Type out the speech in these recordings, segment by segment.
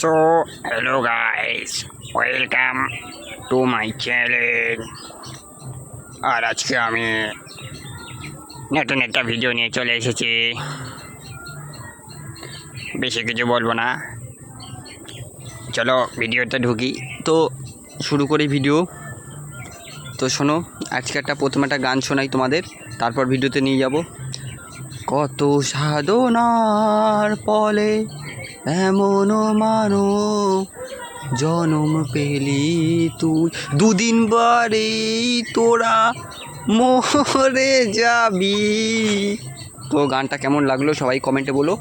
So hello guys welcome to my channel আর আজকে আমি নতুন একটা ভিডিও নিয়ে চলে এসেছি। বেশি কিছু বলব না। চলো ভিডিওতে ঢুকি। তো, শুরু করি ভিডিও তো শোনো, আজকে একটা প্রথমে একটা গান শোনাই তোমাদের, তারপর ভিডিওতে নিয়ে যাব। কত সাধনার ফলে এমন মানো, জনম পেলি তুই। দুদিন বারে তোরা মরে যাবি। তো গানটা কেমন লাগল সবাই কমেন্টে বলো।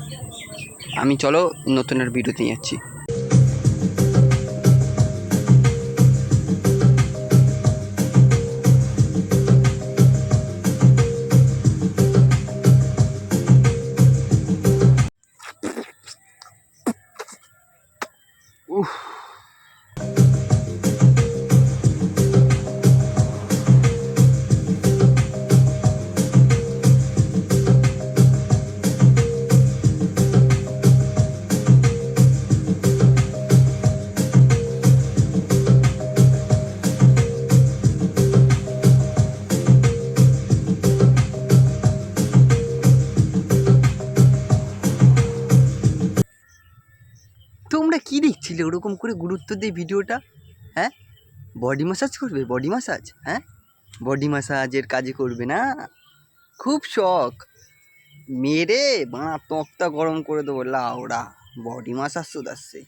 আমি চলো নতুনের নিয়ে যাচ্ছি। তোমরা কি দেখছিলে ওরকম করে গুরুত্ব দিয়ে ভিডিওটা? হ্যাঁ? বডি ম্যাসাজ করবে? বডি ম্যাসাজ হ্যাঁ? বডি ম্যাসাজের কাজে করবে না? খুব শখ। মেরে বাঁ তক্তা গরম করে দেবো, লাউড়া। বডি ম্যাসাজ শুধু আসছে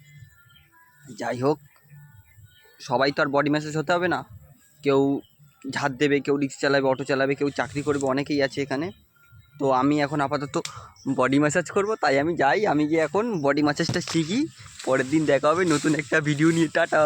যাই হোক, সবাই তো আর বডি ম্যাসাজ হতে হবে না। কেউ ঝাড় দেবে, কেউ রিক্সা চালাবে অটো চালাবে, কেউ চাকরি করবে, অনেকেই আছে এখানে। তো আমি এখন আপাতত বডি ম্যাসাজ করব, তাই আমি যাই। আমি গিয়ে এখন বডি ম্যাসাজটা শিখি। পরের দিন দেখা হবে, নতুন একটা ভিডিও নিয়ে। টাটা।